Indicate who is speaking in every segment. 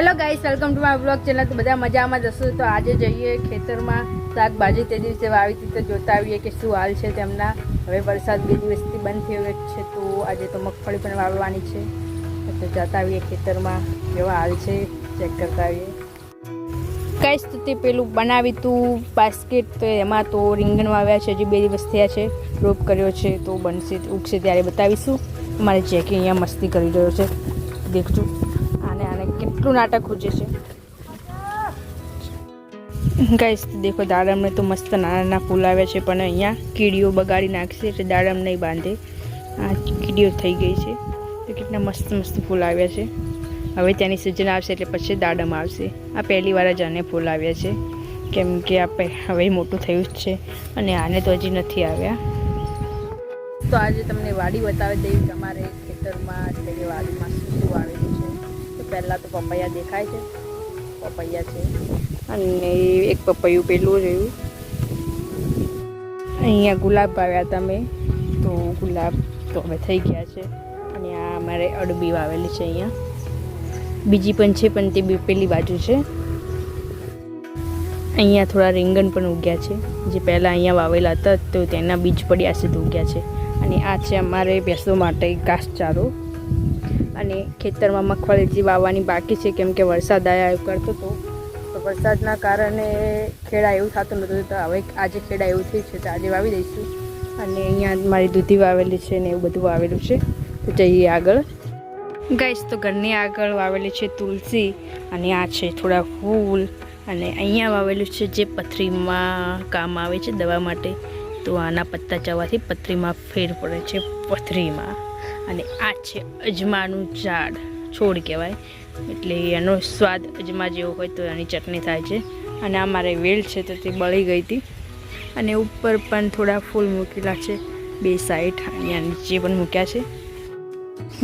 Speaker 1: Hello guys welcome to my blog channel તો બધા મજામાં જશું તો આજે જઈએ ખેતરમાં શાકભાજી તે દિવસે વાવી હતી તો જોતા આવીએ કે શું હાલ છે તેમના. હવે વરસાદ બે દિવસથી બંધ થયો છે, તો આજે તો મગફળી પણ વાવવાની છે. તો જતા આવીએ ખેતરમાં, કેવા હાલ છે ચેક કરતા આવીએ. ગાઈસ તો તે પેલું બનાવી તું બાસ્કેટ તો એમાં તો રીંગણ વાવ્યા છે, હજી બે દિવસ થયા છે. રોપ કર્યો છે, તો બનશે, ઉગશે ત્યારે બતાવીશું. મારે ચેકિંગ અહીંયા મસ્તી કરી રહ્યો છે. દેખજો. કેટલું નાટક ખૂજે છે. ગાઈસ, દેખો, દાડમને તો મસ્ત નાના નાના ફૂલ આવ્યા છે, પણ અહીંયા કીડીઓ બગાડી નાખશે એટલે દાડમ નહીં બાંધે. આ કીડીઓ થઈ ગઈ છે. તો કેટલા મસ્ત મસ્ત ફૂલ આવ્યા છે. હવે ત્યાંની સિઝન આવશે એટલે પછી દાડમ આવશે. આ પહેલી વાર જ આને ફૂલ આવ્યા છે. કેમ કે આ હવે મોટું થયું જ છે અને આને તો હજી નથી આવ્યા. તો આજે તમને વાડી બતાવી દઈ તમારે ખેતરમાં, એટલે વાડીમાં. પહેલાં તો પપૈયા દેખાય છે. પપૈયા છે. અને એક પપૈયું પેલું રહ્યું. અહીંયા ગુલાબ વાવ્યા હતા મેં તો ગુલાબ તો હવે થઈ ગયા છે. અને આ અમારે અડબી વાવેલી છે અહીંયા. બીજી પણ છે, પણ તે પેલી બાજુ છે. અહીંયા થોડા રીંગણ પણ ઉગ્યા છે. જે પહેલાં અહીંયા વાવેલા હતા, તો તેના બીજ પડ્યા છે ઉગ્યા છે. અને આ છે અમારે ભેંસો માટે ઘાસચારો. અને ખેતરમાં મગફળી જે વાવવાની બાકી છે, કેમ કે વરસાદ આવ્યા કરતો હતો તો વરસાદના કારણે ખેડા એવું થતું નહોતું તો હવે આજે ખેડા એવું થયું છે, તો આજે વાવી દઈશું. અને અહીંયા મારી દૂધી વાવેલી છે ને એવું બધું વાવેલું છે. તો જઈએ આગળ. ગાઈસ, તો ઘરની આગળ વાવેલી છે તુલસી અને આ છે થોડા ફૂલ. અને અહીંયા વાવેલું છે જે પથરીમાં કામ આવે છે દવા માટે, તો આના પત્તા જવાથી પથરીમાં ફેર પડે છે, પથરીમાં. અને આ છે અજમાનું ઝાડ, છોડ કહેવાય. એટલે એનો સ્વાદ અજમા જેવો હોય તો એની ચટણી થાય છે. અને આ મારે વેલ છે તો તે બળી ગઈ હતી. અને ઉપર પણ થોડા ફૂલ મૂકેલા છે, બે સાઈડ અહીંયા નીચે પણ મૂક્યા છે.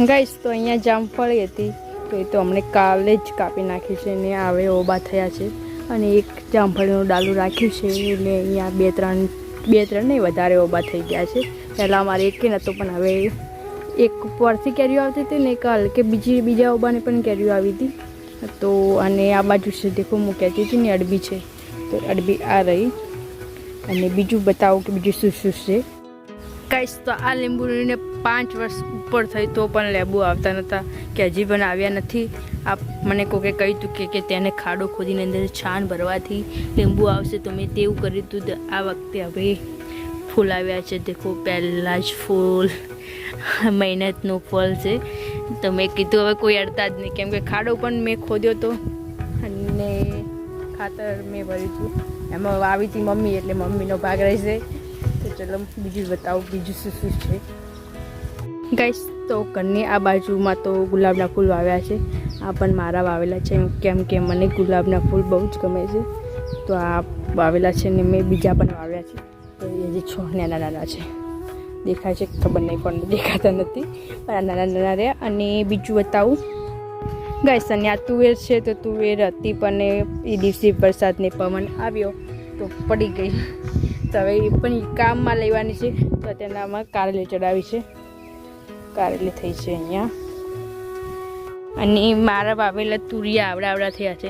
Speaker 1: ગાઈશ તો અહીંયા જામફળી હતી. તો એ તો અમને કાલે જ કાપી નાખી છે ને હવે ઓબા થયા છે. અને એક જામફળીનું ડાલું રાખ્યું છે એટલે અહીંયા બે ત્રણ બે ત્રણ નહીં, વધારે ઓબા થઈ ગયા છે. પહેલાં અમારે એક નહોતો પણ હવે એક પરથી કેરીઓ આવતી હતી ને કાલ કે બીજી બીજા ઓબાને પણ કેરીઓ આવી હતી. તો અને આ બાજુ છે, દેખો હું કહેતી હતી ને અડબી છે. તો અડબી આ રહી. અને બીજું બતાવો કે બીજું શું શું છે. કહીશ તો આ લીંબુને પાંચ વર્ષ ઉપર થઈ તો પણ લેબુ આવતા નહોતા કે હજી પણ આવ્યા નથી. આ મને કોકે કહ્યું હતું કે કે તેને ખાડો ખોદીને અંદર છાણ ભરવાથી લીંબુ આવશે તો મેં તેવું કર્યું હતું આ વખતે હવે ફૂલ આવ્યા છે, દેખો પહેલાં જ ફૂલ. મહેનતનું ફળ છે. તો મેં કીધું હવે કોઈ અડતા જ નહીં. કેમ કે ખાડો પણ મેં ખોદ્યો હતો અને ખાતર મેં ભર્યું હતું. એમાં વાવી હતી મમ્મી, એટલે મમ્મીનો ભાગ રહેશે. તો ચલો, બીજું બતાવો, બીજું શું શું છે. ગાઈસ તો ઘરની આ બાજુમાં તો ગુલાબના ફૂલ વાવ્યા છે. આ પણ મારા વાવેલા છે. કેમ કે મને ગુલાબના ફૂલ બહુ જ ગમે છે. તો આ વાવેલા છે ને મેં બીજા પણ વાવ્યા છે. તો એ જે છો નાના નાના છે. દેખાય છે, ખબર નહીં પણ દેખાતા નથી. પણ આ નાના નાના રહ્યા. અને બીજું બતાવું. ગાઈસ અને આ તુવેર છે, તો તુવેર હતી, પણ એ દિવસે વરસાદને પવન આવ્યો, તો પડી ગઈ. તો હવે એ પણ કામમાં લેવાની છે. તો તેનામાં કારેલી ચડાવી છે. કારેલી થઈ છે અહીંયા. અને મારા વાવેલા તુરિયા આવડા આવડા થયા છે.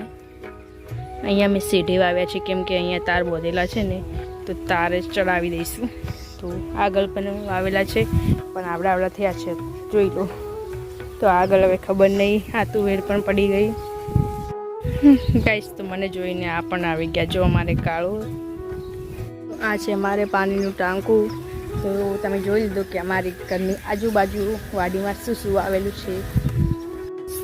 Speaker 1: અહીંયા મેં શેઢે વાવ્યા છે, કેમ કે અહીંયા તાર બોધેલા છે ને, તો તારે ચડાવી દઈશું. તો આગળ પણ વાવેલા છે. પણ આવડા આવડા થયા છે. જોઈ લો. તો આગળ હવે ખબર નહીં, આ તુવેર પણ પડી ગઈ. ગાઈશ તો મને જોઈને આ પણ આવી ગયા. જો અમારે કાળો. આ છે અમારે પાણીનું ટાંકું. તો તમે જોઈ લીધું કે અમારી ઘરની આજુબાજુ વાડીમાં શું શું આવેલું છે.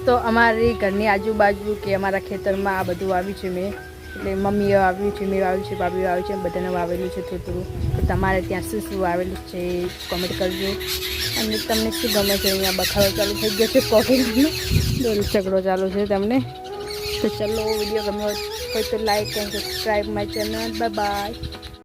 Speaker 1: તો અમારી ઘરની આજુબાજુ કે અમારા ખેતરમાં આ બધું વાવ્યું છે મેં. એટલે મમ્મીએ વાવ્યું છે, મેં વાવ્યું છે ભાભીએ વાવ્યું છે, બધાને વાવેલું છે થોડું તો તમારે ત્યાં શું શું વાવેલું છે કોમેન્ટ કરજો. અને તમને શું ગમે છે અહીંયા બખાડો ચાલુ થઈ ગયો છે પોકેટનો દોરી ચકડો ચાલુ છે તમને. તો ચલો વીડિયો ગમ્યો હોય તો like and subscribe my channel bye bye